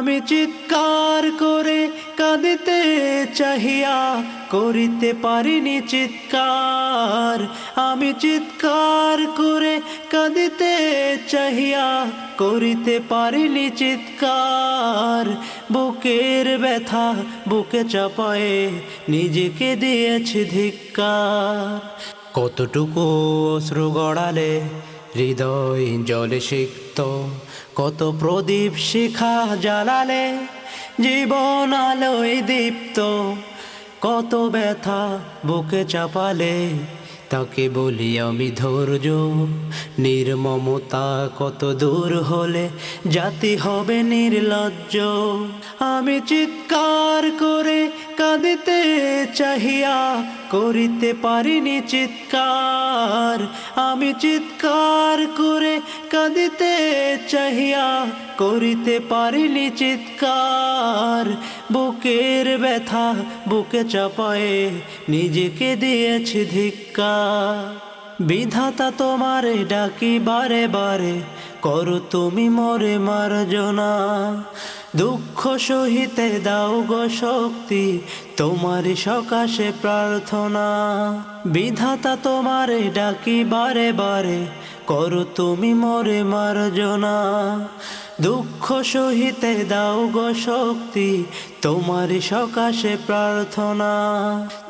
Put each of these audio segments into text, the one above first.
আমি চিৎকার করে কাঁদিতে চাহিয়া করিতে পারিনি চিৎকার। আমি চিৎকার করে কাঁদিতে চাহিয়া করিতে পারিনি চিৎকার। বুকের ব্যথা বুকে চাপায়ে নিজেকে দিয়েছি ধিক্কার। কতটুকু অশ্রু গড়ালে হৃদয় জলে সিক্ত কত প্রদীপ শিখা জ্বালালে, জীবন আলোয় দীপ্ত, কত ব্যথা বুকে চাপালে, তাকে বলি আমি ধৈর্য, নির্মমতা কত দূর হলে জাতি হবে নির্লজ্জ। আমি চিৎকার করে কাঁদিতে চাহিয়া করিতে পারিনি চিৎকার। আমি চিৎকার করে কাঁদিতে চাহিয়া করিতে পারিনি চিৎকার। বুকের ব্যথা বুকে চাপায়ে নিজেকে দিয়েছি ধিক্কা বিধাতা তোমারে ডাকি বারে বারে, করো তুমি মরে মার্জনা। দুঃখ সহিতে দাও গো শক্তি, তোমার সকাশে প্রার্থনা। বিধাতা তোমারে ডাকি বারে বারে, করো তুমি মরে মার্জনা। দুঃখ সহিতে দাও গো শক্তি, তোমার সকাশে প্রার্থনা।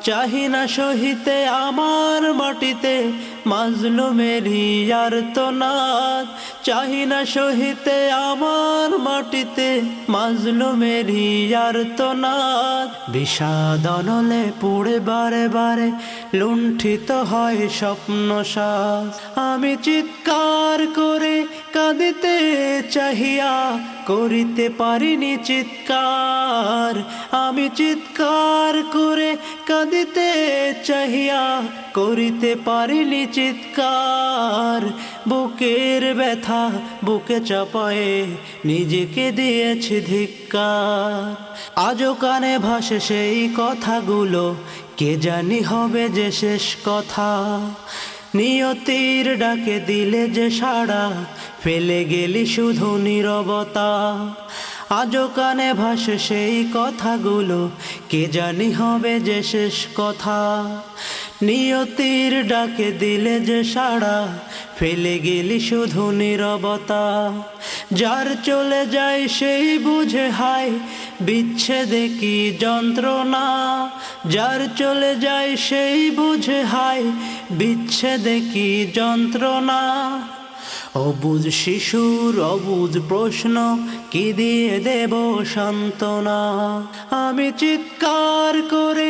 চাহি না সহিতে আমার মাটিতে, মাজলুমেরি আর তো নাথ। চাহি না সহিতে আমার মাটিতে মাজলুমেরি আর তো নাথ বিষাদ পুড়ে বারে বারে লুণ্ঠিত হয় স্বপ্ন শ্বাস আমি চিৎকার করে কাঁদিতে চাহিয়া করিতে পারিনি চিৎকার। আমি চিৎকার করে কাঁদিতে চাহিয়া করিতে পারিনি চিৎকার। বুকের ব্যথা বুকে চাপায়ে নিজেকে দিয়েছে ধিক্কার। আজও কানে ভাসে সেই কথাগুলো, কে জানি হবে যে শেষ কথা। নিয়তির ডাকে দিলে যে সাড়া, ফেলে গেলি শুধু নিরবতা। আজও কানে ভাসে সেই কথাগুলো, কে জানি হবে যে শেষ কথা। নিয়তির ডাকে দিলে যে সাড়া, ফেলে গেলি শুধু নিরবতা। যার চলে যায় সেই বুঝে হায়, বিচ্ছেদে কি যন্ত্রণা। যার চলে যায় সেই বুঝে হায়, বিচ্ছেদে কি যন্ত্রণা। অবুজ শিশুর অবুজ প্রশ্ন, কি দিয়ে দেব সান্ত্বনা? আমি চিৎকার করে